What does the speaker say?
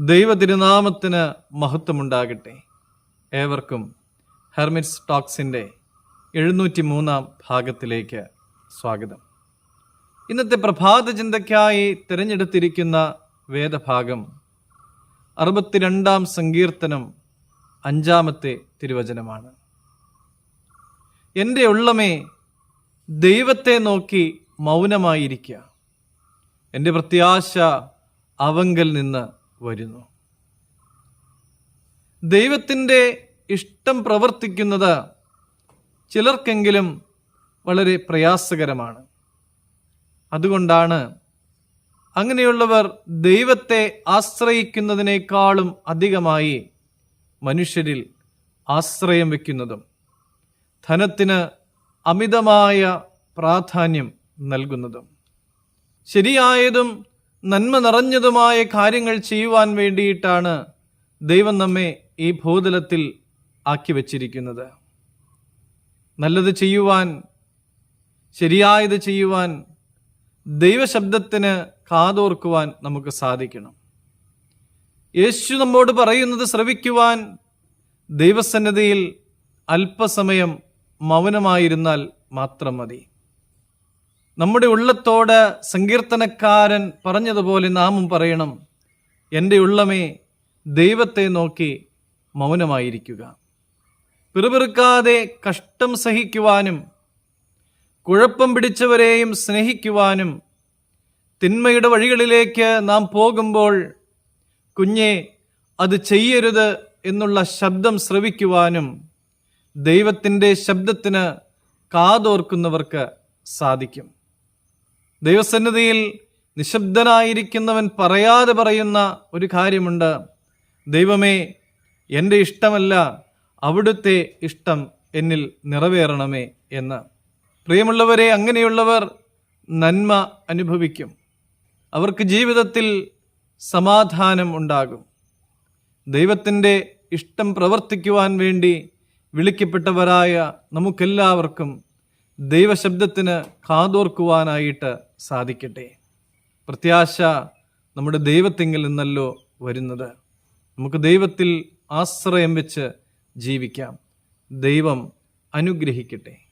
ദൈവ തിരുനാമത്തിന് മഹത്വമുണ്ടാകട്ടെ. ഏവർക്കും ഹെർമിറ്റ്സ് ടോക്സിന്റെ എഴുന്നൂറ്റി മൂന്നാം ഭാഗത്തിലേക്ക് സ്വാഗതം. ഇന്നത്തെ പ്രഭാത ചിന്തയ്ക്കായി തിരഞ്ഞെടുത്തിരിക്കുന്ന വേദഭാഗം അറുപത്തിരണ്ടാം സങ്കീർത്തനം അഞ്ചാമത്തെ തിരുവചനമാണ്. എന്റെ ഉള്ളമേ ദൈവത്തെ നോക്കി മൗനമായിരിക്കുക എന്റെ പ്രത്യാശ അവങ്കൽ നിന്ന് വരുന്നു. ദൈവത്തിന്റെ ഇഷ്ടം പ്രവർത്തിക്കുന്നത് ചിലർക്കെങ്കിലും വളരെ പ്രയാസകരമാണ്. അതുകൊണ്ടാണ് അങ്ങനെയുള്ളവർ ദൈവത്തെ ആശ്രയിക്കുന്നതിനേക്കാളും അധികമായി മനുഷ്യരിൽ ആശ്രയം വയ്ക്കുന്നതും ധനത്തിന് അമിതമായ പ്രാധാന്യം നൽകുന്നതും. ശരിയായതും നന്മ നിറഞ്ഞതുമായ കാര്യങ്ങൾ ചെയ്യുവാൻ വേണ്ടിയിട്ടാണ് ദൈവം നമ്മെ ഈ ഭൂതലത്തിൽ ആക്കി വച്ചിരിക്കുന്നത്. നല്ലത് ചെയ്യുവാൻ ശരിയായത് ചെയ്യുവാൻ ദൈവശബ്ദത്തിന് കാതോർക്കുവാൻ നമുക്ക് സാധിക്കണം. യേശു നമ്മോട് പറയുന്നത് ശ്രവിക്കുവാൻ ദൈവസന്നദ്ധിയിൽ അല്പസമയം മൗനമായിരുന്നാൽ മാത്രം മതി. നമ്മുടെ ഉള്ളത്തോട് സങ്കീർത്തനക്കാരൻ പറഞ്ഞതുപോലെ നാമും പറയണം എന്റെ ഉള്ളമേ ദൈവത്തെ നോക്കി മൗനമായിരിക്കുക. പിറുപിറുക്കാതെ കഷ്ടം സഹിക്കുവാനും കുഴപ്പം പിടിച്ചവരെയും സ്നേഹിക്കുവാനും തിന്മയുടെ വഴികളിലേക്ക് നാം പോകുമ്പോൾ കുഞ്ഞെ അത് ചെയ്യരുത് എന്നുള്ള ശബ്ദം ശ്രവിക്കുവാനും ദൈവത്തിന്റെ ശബ്ദത്തിന് കാതോർക്കുന്നവർക്ക് സാധിക്കും. ദൈവസന്നിധിയിൽ നിശബ്ദനായിരിക്കുന്നവൻ പറയാതെ പറയുന്ന ഒരു കാര്യമുണ്ട്. ദൈവമേ എന്റെ ഇഷ്ടമല്ല അവിടുത്തെ ഇഷ്ടം എന്നിൽ നിറവേറണമേ എന്ന്. പ്രിയമുള്ളവരെ അങ്ങനെയുള്ളവർ നന്മ അനുഭവിക്കും. അവർക്ക് ജീവിതത്തിൽ സമാധാനം ഉണ്ടാകും. ദൈവത്തിന്റെ ഇഷ്ടം പ്രവർത്തിക്കുവാൻ വേണ്ടി വിളിക്കപ്പെട്ടവരായ നമുക്കെല്ലാവർക്കും ദൈവശബ്ദത്തിന് കാതോർക്കുവാനായിട്ട് സാധിക്കട്ടെ. പ്രത്യാശ നമ്മുടെ ദൈവത്തിങ്കിൽ നിന്നല്ലോ വരുന്നത്. നമുക്ക് ദൈവത്തിൽ ആശ്രയം വെച്ച് ജീവിക്കാം. ദൈവം അനുഗ്രഹിക്കട്ടെ.